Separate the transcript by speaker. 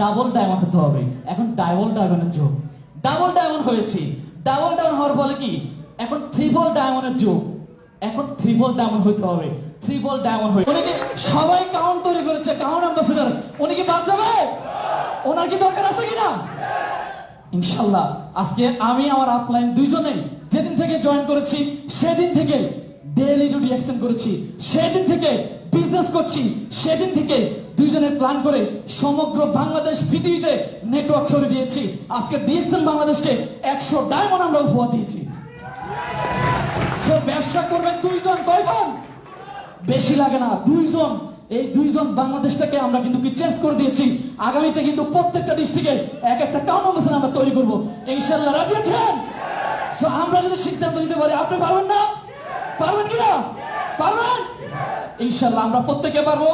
Speaker 1: Double diamond হতে হবে। এখন ডাবল ডায়মন্ডের যুগ। ডাবল ডায়মন্ড হয়েছে। ডাবল ডায়মন্ড হওয়ার ফলে কি? এখন ট্রিপল ডায়মন্ডের যুগ। এখন ট্রিপল ডায়মন্ড হতে হবে। ট্রিপল ডায়মন্ড হয়ে উনি সবাই কাউন্ট তৈরি করেছে। Count ambassador. উনি কি বাদ যাবে? ওনার কি দরকার আছে কিনা? ইনশাল্লাহ। আজকে আমি আমার আপলাইন দুইজনে যেদিন থেকে জয়েন করেছি, সেদিন থেকে ডেইলি ডিউটি এক্সটেন্ড করেছি। সেদিন থেকে বিজনেস করছি, সেদিন থেকে দুইজনে প্ল্যান করে সমগ্র বাংলাদেশ, পৃথিবীতে নেটওয়ার্ক ছড়িয়ে দিয়েছি। আজকে ডিএক্সএন বাংলাদেশকে একশো ডায়মন্ড আমরা উপহার দিয়েছি। ব্যবসা করবেন দুইজন, কয়জন? বেশি লাগে না, দুইজন। এই দুইজন বাংলাদেশটাকে আমরা কিন্তু চেঞ্জ করে দিয়েছি? আগামীতে কিন্তু প্রত্যেকটা ডিস্ট্রিক্টে এক একটা টাউন অফিসার আমরা তৈরি করব। ইনশাল্লাহ রাজি আছেন? আমরা যদি সিদ্ধান্ত নিতে পারি, আপনি পারবেন না? পারবেন কিনা পারবেন? ইনশাল্লাহ আমরা প্রত্যেকে পারব।